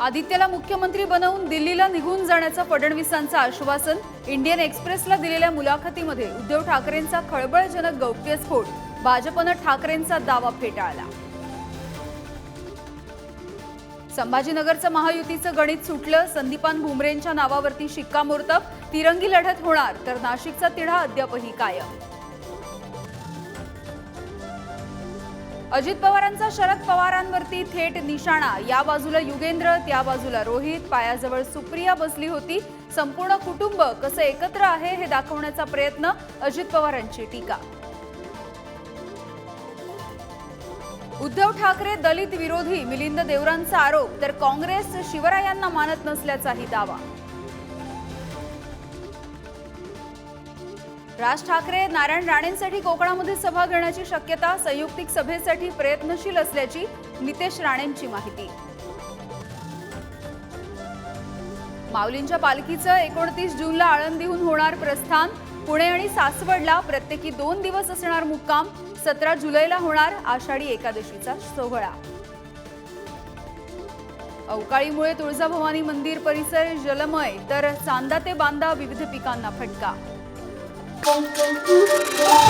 आदित्यला मुख्यमंत्री बनवून दिल्लीला निघून जाण्याचं फडणवीसांचं आश्वासन इंडियन एक्सप्रेसला दिलेल्या मुलाखतीमध्ये उद्धव ठाकरेंचा खळबळजनक गौप्यस्फोट भाजपनं ठाकरेंचा दावा फेटाळला. संभाजीनगरचं महायुतीचं गणित सुटलं संदीपान भुमरेंच्या नावावरती शिक्कामोर्तब तिरंगी लढत होणार तर नाशिकचा तिढा अद्यापही कायम. अजित पवारांचा शरद पवारांवरती थेट निशाणा. या बाजूला युगेंद्र त्या बाजूला रोहित. पायाजवळ सुप्रिया बसली होती. संपूर्ण कुटुंब कसं एकत्र आहे हे दाखवण्याचा प्रयत्न अजित पवारांची टीका. उद्धव ठाकरे दलित विरोधी मिलिंद देवरांचा आरोप तर काँग्रेस शिवरायांना मानत नसल्याचाही दावा. राज ठाकरे नारायण राणेंसाठी कोकणामध्ये सभा घेण्याची शक्यता संयुक्तिक सभेसाठी प्रयत्नशील असल्याची नितेश राणेंची माहिती. माऊलींच्या पालखीचं एकोणतीस जूनला आळंदीहून होणार प्रस्थान. पुणे आणि सासवडला प्रत्येकी दोन दिवस असणार मुक्काम. सतरा जुलैला होणार आषाढी एकादशीचा सोहळा. अवकाळीमुळे तुळजाभवानी मंदिर परिसर जलमय तर चांदा ते बांदा विविध पिकांना फटका. Boom, boom.